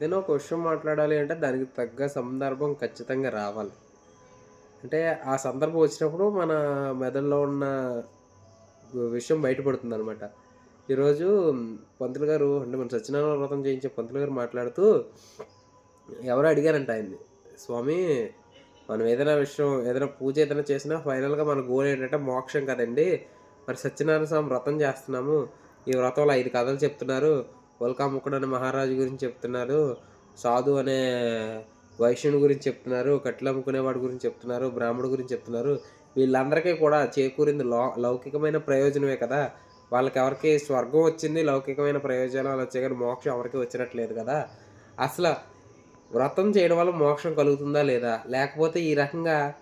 ఏదైనా ఒక విషయం మాట్లాడాలి అంటే దానికి తగ్గ సందర్భం ఖచ్చితంగా రావాలి. అంటే ఆ సందర్భం వచ్చినప్పుడు మన మెదడులో ఉన్న విషయం బయటపడుతుంది అనమాట ఈరోజు పంతులు గారు అంటే మన సత్యనారాయణ వ్రతం చేయించే పంతులు గారు మాట్లాడుతూ ఎవరో అడిగారంట ఆయన్ని స్వామి మనం ఏదైనా విషయం ఏదైనా పూజ ఏదైనా చేసినా ఫైనల్గా మన గోల్ ఏంటంటే మోక్షం కదండి. మరి సత్యనారాయణ స్వామి వ్రతం చేస్తున్నాము. ఈ వ్రతంలో ఐదు కథలు చెప్తున్నారు. వల్కాముకుడు అనే మహారాజు గురించి చెప్తున్నారు. సాధు అనే వైశ్యుని గురించి చెప్తున్నారు. కట్ల అమ్ముకునేవాడి గురించి చెప్తున్నారు. బ్రాహ్మడు గురించి చెప్తున్నారు. వీళ్ళందరికీ కూడా చేకూరింది లౌ లౌకికమైన ప్రయోజనమే కదా. వాళ్ళకి ఎవరికి స్వర్గం వచ్చింది లౌకికమైన ప్రయోజనాలు వచ్చాయి కానీ మోక్షం ఎవరికి వచ్చినట్లేదు కదా. అసలు వ్రతం చేయడం వల్ల మోక్షం కలుగుతుందా లేదా? లేకపోతే ఈ రకంగా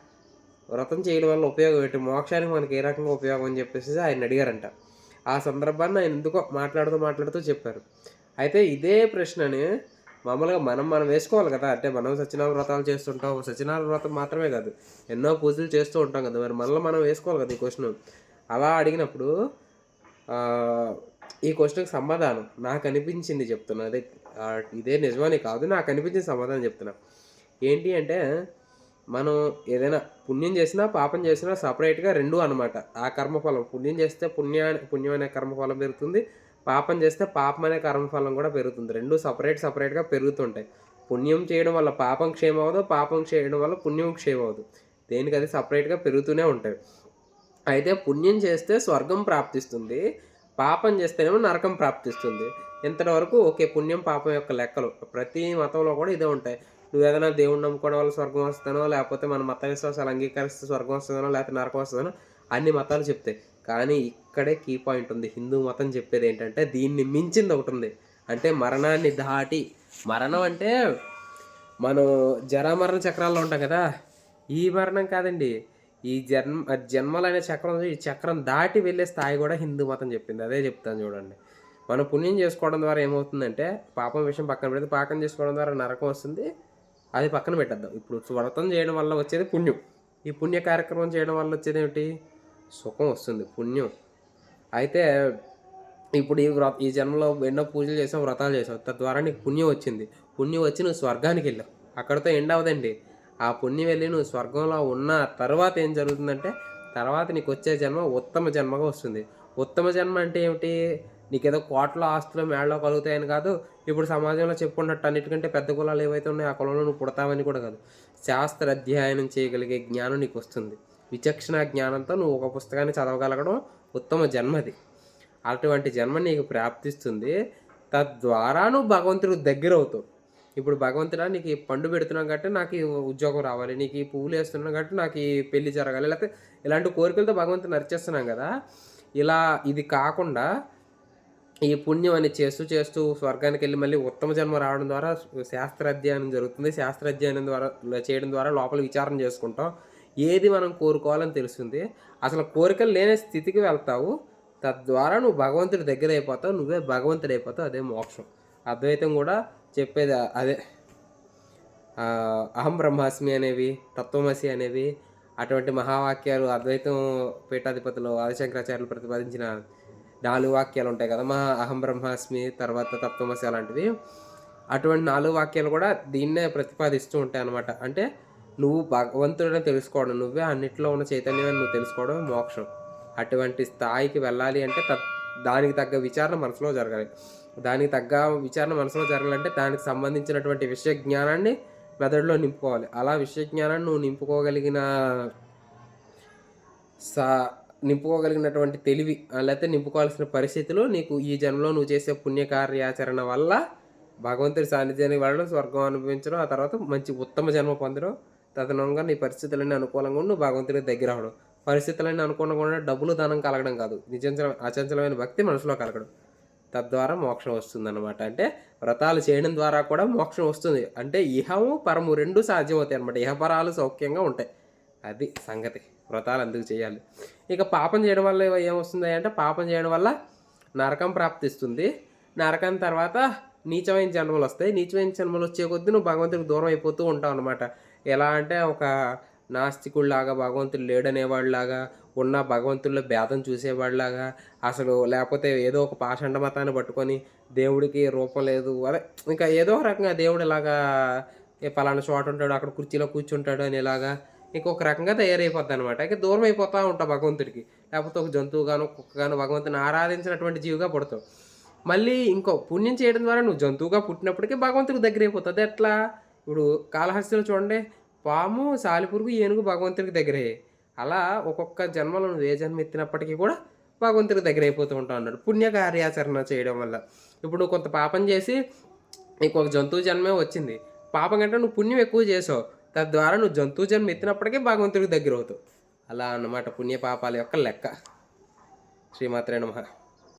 వ్రతం చేయడం వల్ల ఉపయోగం ఏంటి? మోక్షానికి మనకి ఏ రకంగా ఉపయోగం అని చెప్పేసి ఆయన అడిగారంట. ఆ సందర్భాన్ని ఆయన ఎందుకో మాట్లాడుతూ మాట్లాడుతూ చెప్పారు. అయితే ఇదే ప్రశ్నని మామూలుగా మనం మనం వేసుకోవాలి కదా. అంటే మనం సత్యనారాయణ వ్రతాలు చేస్తుంటాం. సత్యనారాయణ వ్రతం మాత్రమే కాదు. ఎన్నో పూజలు చేస్తూ ఉంటాం కదా. మరి మనలో మనం వేసుకోవాలి కదా ఈ క్వశ్చన్. అలా అడిగినప్పుడు ఈ క్వశ్చన్కి సమాధానం నాకు అనిపించింది చెప్తున్నా. అదే ఇదే నిజమని కాదు నాకు అనిపించిన సమాధానం చెప్తున్నా. ఏంటి అంటే మనం ఏదైనా పుణ్యం చేసినా పాపం చేసినా సపరేట్గా రెండు అనమాట ఆ కర్మఫలం. పుణ్యం చేస్తే పుణ్య పుణ్యం అనే కర్మఫలం పెరుగుతుంది. పాపం చేస్తే పాపం అనే కర్మఫలం కూడా పెరుగుతుంది. రెండు సపరేట్ సపరేట్గా పెరుగుతుంటాయి. పుణ్యం చేయడం వల్ల పాపం క్షేమం అవ్వదు పాపం చేయడం వల్ల పుణ్యం క్షేమం అవ్వదు. దేనికి అది సపరేట్గా పెరుగుతూనే ఉంటాయి. అయితే పుణ్యం చేస్తే స్వర్గం ప్రాప్తిస్తుంది పాపం చేస్తేనేమో నరకం ప్రాప్తిస్తుంది. ఇంతవరకు ఓకే పుణ్యం పాపం యొక్క లెక్కలు. ప్రతి మతంలో కూడా ఇదే ఉంటాయి. నువ్వేదైనా దేవుణ్ణి నమ్ముకోవడం వల్ల స్వర్గం వస్తానో లేకపోతే మన మత విశ్వాసాలు అంగీకరిస్తే స్వర్గం వస్తుందనో లేకపోతే నరకం వస్తుందనో అన్ని మతాలు చెప్తాయి. కానీ ఇక్కడే కీ పాయింట్ ఉంది. హిందూ మతం చెప్పేది ఏంటంటే దీన్ని మించింది ఒకటి ఉంది. అంటే మరణాన్ని దాటి మరణం అంటే మనం జరామరణ చక్రాల్లో ఉంటాం కదా. ఈ మరణం కాదండి. ఈ జన్మ జన్మలు అనే చక్రం ఈ చక్రం దాటి వెళ్ళే స్థాయి కూడా హిందూ మతం చెప్పింది. అదే చెప్తాను చూడండి. మనం పుణ్యం చేసుకోవడం ద్వారా ఏమవుతుందంటే పాపం విషయం పక్కన పెడితే పాకం చేసుకోవడం ద్వారా నరకం వస్తుంది. అది పక్కన పెట్టద్దాం. ఇప్పుడు వ్రతం చేయడం వల్ల వచ్చేది పుణ్యం. ఈ పుణ్య కార్యక్రమం చేయడం వల్ల వచ్చేది ఏమిటి? సుఖం వస్తుంది పుణ్యం. అయితే ఇప్పుడు ఈ వ్రత ఈ జన్మలో ఎన్నో పూజలు చేసావు వ్రతాలు చేసావు తద్వారా నీకు పుణ్యం వచ్చింది. పుణ్యం వచ్చి నువ్వు స్వర్గానికి వెళ్ళావు. అక్కడితో ఎండ్ అవదండి ఆ పుణ్యం వెళ్ళి నువ్వు స్వర్గంలో ఉన్న తర్వాత ఏం జరుగుతుందంటే తర్వాత నీకు వచ్చే జన్మ ఉత్తమ జన్మగా వస్తుంది. ఉత్తమ జన్మ అంటే ఏమిటి? నీకేదో కోట్ల ఆస్తులు మేడలో కలుగుతాయని కాదు ఇప్పుడు సమాజంలో చెప్పుకున్నట్టు అన్నిటికంటే పెద్ద కులాలు ఏవైతే ఉన్నాయో ఆ కులంలో నువ్వు పుడతావని కూడా కాదు. శాస్త్ర అధ్యయనం చేయగలిగే జ్ఞానం నీకు వస్తుంది విచక్షణ జ్ఞానంతో నువ్వు ఒక పుస్తకాన్ని చదవగలగడం ఉత్తమ జన్మది. అటువంటి జన్మ నీకు ప్రాప్తిస్తుంది. తద్వారా నువ్వు భగవంతుడికి దగ్గర అవుతావు ఇప్పుడు భగవంతుడా నీకు ఈ పండు పెడుతున్నాం కాబట్టి నాకు ఈ ఉద్యోగం రావాలి నీకు ఈ పువ్వులు వేస్తున్నాం కాబట్టి నాకు ఈ పెళ్ళి జరగాలి లేకపోతే ఇలాంటి కోరికలతో భగవంతుని నరిచేస్తున్నాం కదా. ఇలా ఇది కాకుండా ఈ పుణ్యం అని చేస్తూ చేస్తూ స్వర్గానికి వెళ్ళి మళ్ళీ ఉత్తమ జన్మ రావడం ద్వారా శాస్త్ర అధ్యయనం జరుగుతుంది. శాస్త్ర అధ్యయనం ద్వారా చేయడం ద్వారా లోపల విచారణ చేసుకుంటాం. ఏది మనం కోరుకోవాలని తెలుస్తుంది. అసలు కోరికలు లేని స్థితికి వెళ్తావు. తద్వారా నువ్వు భగవంతుడి దగ్గర అయిపోతావు. నువ్వే భగవంతుడు అయిపోతావు. అదే మోక్షం. అద్వైతం కూడా చెప్పేది అదే. అహం బ్రహ్మాస్మి అనేవి తత్వమసి అనేవి అటువంటి మహావాక్యాలు అద్వైతం పీఠాధిపతులు ఆదిశంకరాచార్యులు ప్రతిపాదించిన నాలుగు వాక్యాలు ఉంటాయి కదా మా అహం బ్రహ్మాస్మి తర్వాత తత్వమసి అలాంటివి. అటువంటి నాలుగు వాక్యాలు కూడా దీన్నే ప్రతిపాదిస్తూ ఉంటాయి అనమాట అంటే నువ్వు భగవంతుడని తెలుసుకోవడం నువ్వే అన్నిట్లో ఉన్న చైతన్యం నువ్వు తెలుసుకోవడం మోక్షం. అటువంటి స్థాయికి వెళ్ళాలి అంటే దానికి తగ్గ విచారణ మనసులో జరగాలి. దానికి తగ్గ విచారణ మనసులో జరగాలంటే దానికి సంబంధించినటువంటి విషయ జ్ఞానాన్ని మెదడులో నింపుకోవాలి. అలా విషయ జ్ఞానాన్ని నువ్వు నింపుకోగలిగిన సా నింపుకోగలిగినటువంటి తెలివి లేకపోతే నింపుకోవాల్సిన పరిస్థితులు నీకు ఈ జన్మలో నువ్వు చేసే పుణ్యకార్యాచరణ వల్ల భగవంతుడి సాన్నిధ్యానికి వెళ్ళడం స్వర్గం అనుభవించడం ఆ తర్వాత మంచి ఉత్తమ జన్మ పొందడం తదనంగా నీ పరిస్థితులన్నీ అనుకూలంగా ఉండి నువ్వు భగవంతుడికి దగ్గర అవడం పరిస్థితులన్నీ అనుకూలంగా డబ్బులు దానం కలగడం కాదు. నిజంచల అచంచలమైన భక్తి మనసులో కలగడం. తద్వారా మోక్షం వస్తుందన్నమాట. అంటే వ్రతాలు చేయడం ద్వారా కూడా మోక్షం వస్తుంది. అంటే ఇహము పరము రెండు సాధ్యమవుతాయి అనమాట ఇహపరాలు సౌఖ్యంగా ఉంటాయి. అది సంగతి. వ్రతాలు అందుకు చేయాలి. ఇక పాపం చేయడం వల్ల ఏమొస్తుంది అంటే పాపం చేయడం వల్ల నరకం ప్రాప్తిస్తుంది. నరకం తర్వాత నీచమైన జన్మలు వస్తాయి. నీచమైన జన్మలు వచ్చే కొద్దీ నువ్వు భగవంతుడికి దూరం అయిపోతూ ఉంటావు అనమాట ఎలా అంటే ఒక నాస్తికుడిలాగా భగవంతుడు లేడనేవాడిలాగా ఉన్న భగవంతుల్లో భేదం చూసేవాడిలాగా అసలు లేకపోతే ఏదో ఒక పాషండ మతాన్ని పట్టుకొని దేవుడికి రూపం లేదు. అదే ఇంకా ఏదో రకంగా దేవుడు ఇలాగా ఏ పలానా చోట ఉంటాడు అక్కడ కుర్చీలో కూర్చుంటాడు అని ఇలాగా ఇంకొక రకంగా తయారైపోద్ది అనమాట ఇక దూరం అయిపోతూ ఉంటావు భగవంతుడికి. లేకపోతే ఒక జంతువుగాను కుక్కగాను భగవంతుని ఆరాధించినటువంటి జీవిగా పుడతావు మళ్ళీ ఇంకో పుణ్యం చేయడం ద్వారా నువ్వు జంతువుగా పుట్టినప్పటికీ భగవంతుడికి దగ్గర అయిపోతుంది ఎట్లా? ఇప్పుడు కాళహస్తిలో చూడండి. పాము సాలిపురుగు ఏనుగు భగవంతుడికి దగ్గర. అలా ఒక్కొక్క జన్మలో నువ్వు ఏ జన్మ ఎత్తినప్పటికీ కూడా భగవంతుడికి దగ్గర అయిపోతూ ఉంటావు అన్నాడు. పుణ్య కార్యాచరణ చేయడం వల్ల. ఇప్పుడు నువ్వు కొంత పాపం చేసి నీకు ఒక జంతువు జన్మే వచ్చింది. పాపం కంటే నువ్వు పుణ్యం ఎక్కువ చేసావు. తద్వారా నువ్వు జంతువు జన్మ ఎత్తినప్పటికీ భగవంతుడికి దగ్గర అవుతావు. అలా అన్నమాట పుణ్యపాపాల యొక్క లెక్క. శ్రీమాత్రే నమ.